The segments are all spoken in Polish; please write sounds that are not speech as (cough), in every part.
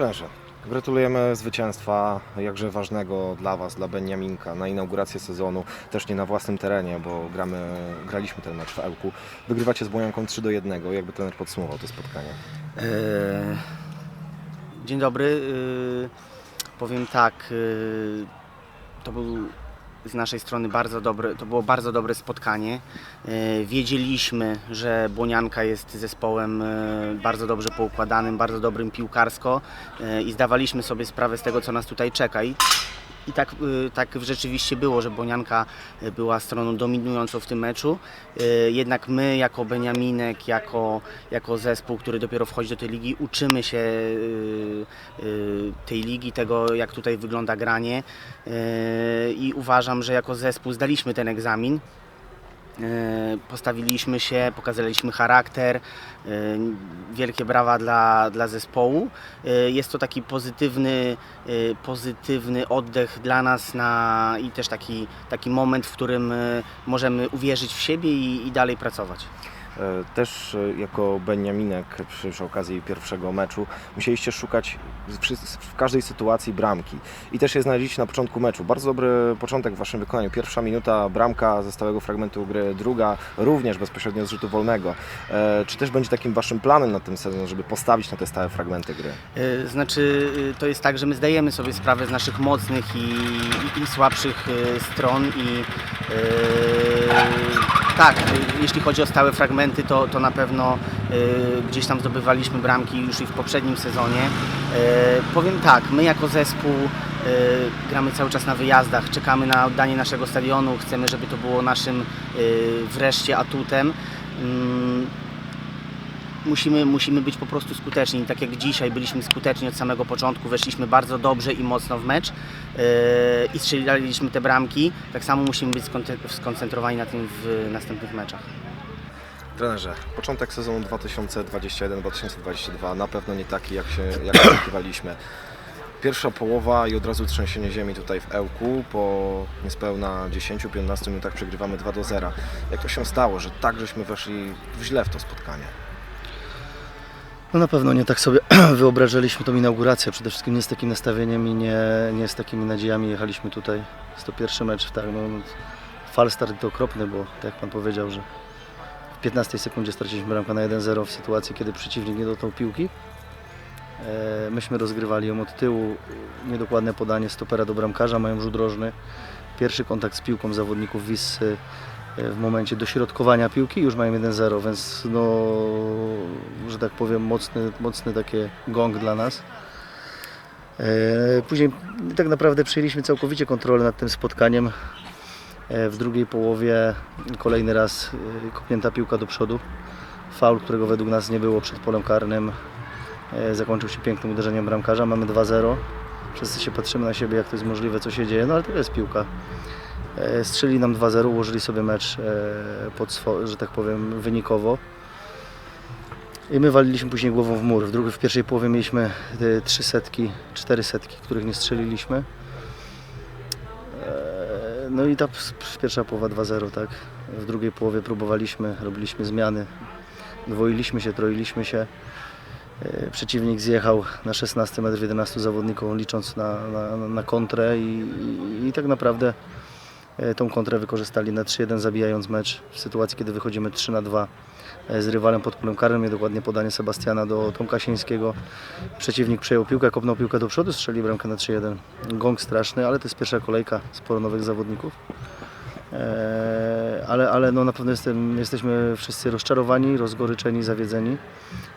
Trenerze, gratulujemy zwycięstwa jakże ważnego dla Was, dla Beniaminka na inaugurację sezonu, też nie na własnym terenie, bo gramy, graliśmy ten mecz w Ełku. Wygrywacie z Błojanką 3 do 1. Jakby trener podsumował to spotkanie? Eee, Dzień dobry. Eee, Powiem tak, eee, to był z naszej strony bardzo dobre, to było bardzo dobre spotkanie. Eee, Wiedzieliśmy, że Błonianka jest zespołem eee, bardzo dobrze poukładanym, bardzo dobrym piłkarsko eee, i zdawaliśmy sobie sprawę z tego, co nas tutaj czeka. I i tak, y, tak rzeczywiście było, że Bonianka była stroną dominującą w tym meczu. Y, Jednak my, jako Beniaminek, jako, jako zespół, który dopiero wchodzi do tej ligi, uczymy się y, tej ligi, tego jak tutaj wygląda granie. I uważam, że jako zespół zdaliśmy ten egzamin. E, Postawiliśmy się, pokazaliśmy charakter. e, Wielkie brawa dla, dla zespołu. E, Jest to taki pozytywny, pozytywny oddech dla nas na, i też taki, taki moment, w którym możemy uwierzyć w siebie i, i dalej pracować. E, Też e, jako Beniaminek przy, przy okazji pierwszego meczu musieliście szukać w, w każdej sytuacji bramki i też je znaleźliście na początku meczu. Bardzo dobry początek w Waszym wykonaniu. Pierwsza minuta bramka ze stałego fragmentu gry, druga również bezpośrednio z rzutu wolnego. E, Czy też będzie takim Waszym planem na ten sezon, żeby postawić na te stałe fragmenty gry? Znaczy, to jest tak, że my zdajemy sobie sprawę z naszych mocnych i, i, i słabszych stron i e, tak, jeśli chodzi o stałe fragmenty, to, to na pewno e, gdzieś tam zdobywaliśmy bramki już i w poprzednim sezonie. E, Powiem tak, my jako zespół e, gramy cały czas na wyjazdach, czekamy na oddanie naszego stadionu, chcemy, żeby to było naszym wreszcie atutem. Mm, musimy, musimy być po prostu skuteczni. Tak jak dzisiaj byliśmy skuteczni od samego początku, weszliśmy bardzo dobrze i mocno w mecz yy, i strzelaliśmy te bramki, tak samo musimy być skonce- skoncentrowani na tym w następnych meczach. Trenerze, początek sezonu 2021-2022 na pewno nie taki, jak się jak oczekiwaliśmy. Pierwsza połowa i od razu trzęsienie ziemi tutaj w Ełku. Po niespełna 10-15 minutach przegrywamy 2 do 0. Jak to się stało, że tak żeśmy weszli źle w to spotkanie? No na pewno nie tak sobie (clears throat) wyobrażaliśmy tą inaugurację, przede wszystkim nie z takim nastawieniem i nie, nie z takimi nadziejami jechaliśmy tutaj. Jest to pierwszy mecz, tak, no, falstart to okropny, bo tak jak Pan powiedział, że w 15 sekundzie straciliśmy bramkę na 1-0 w sytuacji, kiedy przeciwnik nie dotknął piłki. E, myśmy rozgrywali ją od tyłu, niedokładne podanie stopera do bramkarza, mają rzut rożny. Pierwszy kontakt z piłką zawodników Wissy e, w momencie dośrodkowania piłki już mają 1-0, więc no, że tak powiem, mocny, mocny takie gong dla nas. E, Później tak naprawdę przejęliśmy całkowicie kontrolę nad tym spotkaniem. E, W drugiej połowie kolejny raz e, kopnięta piłka do przodu. Faul, którego według nas nie było przed polem karnym, e, zakończył się pięknym uderzeniem bramkarza. Mamy 2-0. Wszyscy się patrzymy na siebie, jak to jest możliwe, co się dzieje, no ale to jest piłka. Strzelili nam 2-0, ułożyli sobie mecz, pod że tak powiem, wynikowo. I my waliliśmy później głową w mur. W, drugiej, w pierwszej połowie mieliśmy trzy setki, cztery setki, których nie strzeliliśmy. No i ta pierwsza połowa 2-0, tak. W drugiej połowie próbowaliśmy, robiliśmy zmiany. Dwoiliśmy się, troiliśmy się. E, Przeciwnik zjechał na 16 metr 11 zawodników, licząc na, na, na kontrę i, i, i tak naprawdę tą kontrę wykorzystali na 3-1, zabijając mecz w sytuacji, kiedy wychodzimy 3 na 2 e, z rywalem pod polem karnym, dokładnie podanie Sebastiana do Tomka Sieńskiego. Przeciwnik przejął piłkę, kopnął piłkę do przodu, strzeli bramkę na 3-1. Gong straszny, ale to jest pierwsza kolejka, sporo nowych zawodników. Eee, ale ale no, na pewno jestem, jesteśmy wszyscy rozczarowani, rozgoryczeni, zawiedzeni.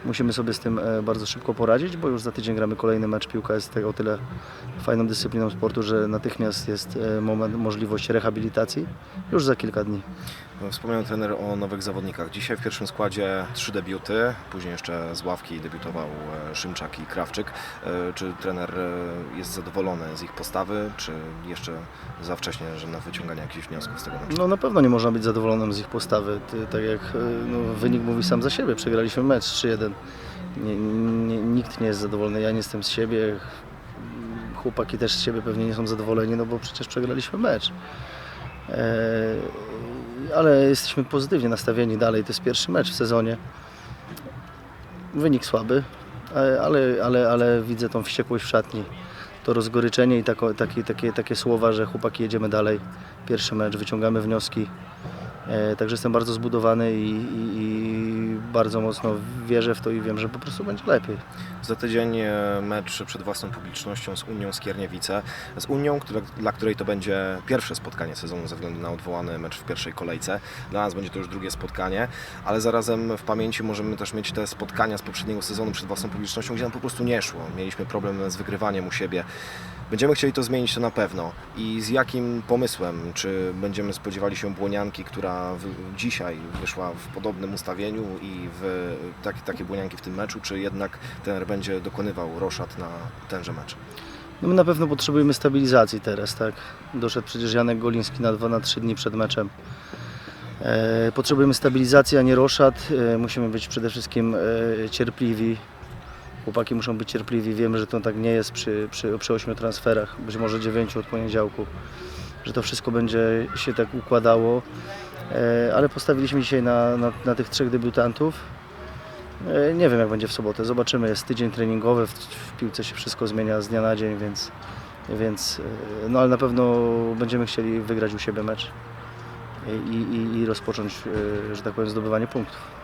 Musimy sobie z tym e, bardzo szybko poradzić, bo już za tydzień gramy kolejny mecz. Piłka jest o tyle fajną dyscypliną sportu, że natychmiast jest e, moment, możliwość rehabilitacji już za kilka dni. Wspomniał trener o nowych zawodnikach. Dzisiaj w pierwszym składzie trzy debiuty, później jeszcze z ławki debiutował e, Szymczak i Krawczyk. E, Czy trener e, jest zadowolony z ich postawy, czy jeszcze za wcześnie, że na wyciąganie jakichś wniosków z tego meczu? No na pewno nie można być zadowolonym z ich postawy. Tak jak no, wynik mówi sam za siebie, przegraliśmy mecz 3-1. Nie, nie, nikt nie jest zadowolony, ja nie jestem z siebie. Chłopaki też z siebie pewnie nie są zadowoleni, no bo przecież przegraliśmy mecz. E, ale jesteśmy pozytywnie nastawieni dalej. To jest pierwszy mecz w sezonie. Wynik słaby, E, ale, ale, ale widzę tą wściekłość w szatni. To rozgoryczenie i tako, takie, takie, takie słowa, że chłopaki jedziemy dalej. Pierwszy mecz, wyciągamy wnioski. E, także jestem bardzo zbudowany i, i, i bardzo mocno wierzę w to i wiem, że po prostu będzie lepiej. Za tydzień e, mecz przed własną publicznością z Unią Skierniewice. Z Unią, która, dla której to będzie pierwsze spotkanie sezonu ze względu na odwołany mecz w pierwszej kolejce. Dla nas będzie to już drugie spotkanie, ale zarazem w pamięci możemy też mieć te spotkania z poprzedniego sezonu przed własną publicznością, gdzie nam po prostu nie szło. Mieliśmy problem z wygrywaniem u siebie. Będziemy chcieli to zmienić, to na pewno. I z jakim pomysłem? Czy będziemy spodziewali się Błonianki, która w, dzisiaj wyszła w podobnym ustawieniu i w tak, takie Błonianki w tym meczu, czy jednak trener będzie dokonywał roszad na tenże mecz? No my na pewno potrzebujemy stabilizacji teraz, tak? Doszedł przecież Janek Goliński na 2 na 3 dni przed meczem. E, potrzebujemy stabilizacji, a nie roszad. E, musimy być przede wszystkim e, cierpliwi. Chłopaki muszą być cierpliwi. Wiemy, że to tak nie jest przy, przy, przy 8 transferach, być może 9 od poniedziałku, że to wszystko będzie się tak układało. E, ale postawiliśmy dzisiaj na, na, na tych trzech debiutantów. E, Nie wiem jak będzie w sobotę, zobaczymy. Jest tydzień treningowy, w, w piłce się wszystko zmienia z dnia na dzień, więc, więc e, no ale na pewno będziemy chcieli wygrać u siebie mecz i, i, i rozpocząć, że tak powiem, zdobywanie punktów.